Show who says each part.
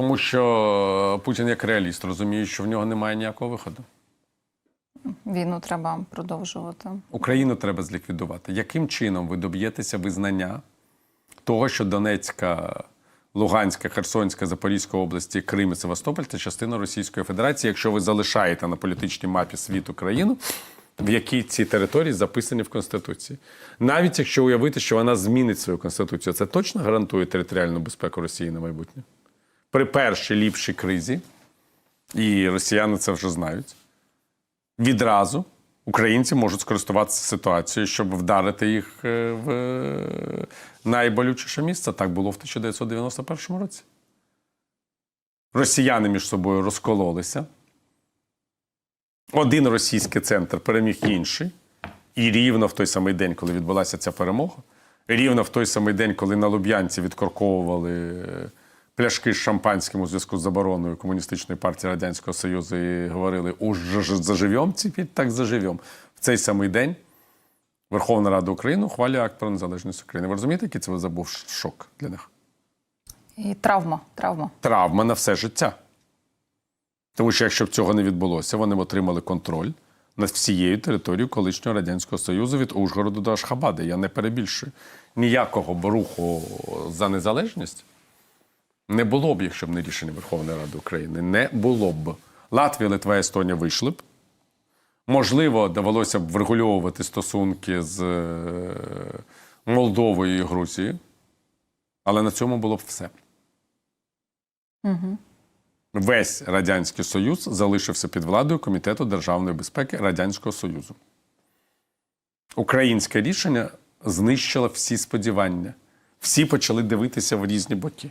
Speaker 1: Тому що Путін як реаліст розуміє, що в нього немає ніякого виходу.
Speaker 2: Війну треба продовжувати.
Speaker 1: Україну треба зліквідувати. Яким чином ви доб'єтеся визнання того, що Донецька, Луганська, Херсонська, Запорізька області, Крим і Севастополь це частина Російської Федерації, якщо ви залишаєте на політичній мапі світу країну, в якій ці території записані в Конституції. Навіть якщо уявити, що вона змінить свою конституцію, це точно гарантує територіальну безпеку Росії на майбутнє. При першій ліпшій кризі, і росіяни це вже знають відразу українці можуть скористуватися ситуацією, щоб вдарити їх е, в е, найболючіше місце. Так було в 1991 році. Росіяни між собою розкололися. Один російський центр переміг інший. І рівно в той самий день, коли відбулася ця перемога, рівно в той самий день, коли на Луб'янці відкорковували е, пляшки з шампанським у зв'язку з забороною комуністичної партії Радянського Союзу і говорили «Уж заживем, тепер так заживем. В цей самий день Верховна Рада України ухвалює акт про незалежність України. Ви розумієте, який це був шок для них?
Speaker 2: І травма, травма.
Speaker 1: Травма на все життя. Тому що якщо б цього не відбулося, вони б отримали контроль над всією територією колишнього Радянського Союзу від Ужгороду до Ашхабади. Я не перебільшую. Ніякого руху за незалежність не було б, якщо б не рішення Верховної Ради України. Не було б. Латвія, Литва, Естонія вийшли б. Можливо, довелося б врегульовувати стосунки з е, Молдовою і Грузією, але на цьому було б все.
Speaker 2: Угу.
Speaker 1: Весь Радянський Союз залишився під владою Комітету державної безпеки Радянського Союзу. Українське рішення знищило всі сподівання. Всі почали дивитися в різні боки.